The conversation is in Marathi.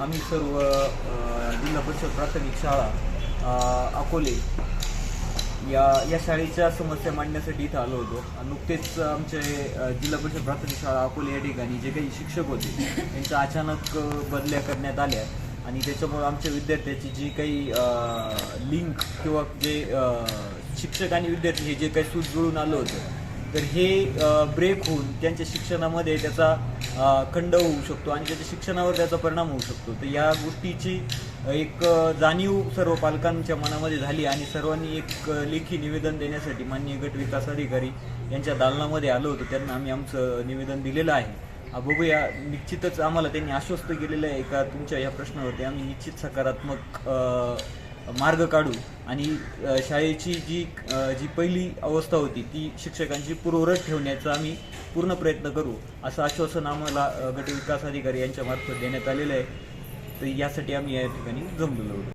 आम्ही सर्व जिल्हा परिषद प्राथमिक शाळा अकोले या या शाळेच्या समस्या मांडण्यासाठी इथं आलो होतो. नुकतेच आमचे जिल्हा परिषद प्राथमिक शाळा अकोले या ठिकाणी जे काही शिक्षक होते त्यांच्या अचानक बदल्या करण्यात आल्या. आणि त्याच्यामुळे आमच्या विद्यार्थ्याची जी काही लिंक किंवा जे शिक्षक आणि विद्यार्थी हे जे काही सूट जुळून आलं होतं तर हे ब्रेक होऊन त्यांच्या शिक्षणामध्ये त्याचा खंड होऊ शकतो आणि त्याच्या शिक्षणावर त्याचा परिणाम होऊ शकतो. तर या गोष्टीची एक जाणीव सर्व पालकांच्या मनामध्ये झाली आणि सर्वांनी एक लेखी निवेदन देण्यासाठी माननीय गट विकास अधिकारी यांच्या दालनामध्ये आलो होतो. त्यांना आम्ही आमचं निवेदन दिलेलं आहे. बघूया. निश्चितच आम्हाला त्यांनी आश्वस्त केलेलं आहे का? तुमच्या या प्रश्नावरती आम्ही निश्चित सकारात्मक मार्ग काढू आणि शाळेची जी जी पहिली अवस्था होती ती शिक्षकांची पूर्वरत ठेवण्याचा आम्ही पूर्ण प्रयत्न करू असं आश्वासन आम्हाला गटविकास अधिकारी यांच्यामार्फत देण्यात आलेलं आहे. तर यासाठी आम्ही या ठिकाणी जमलेलो होतो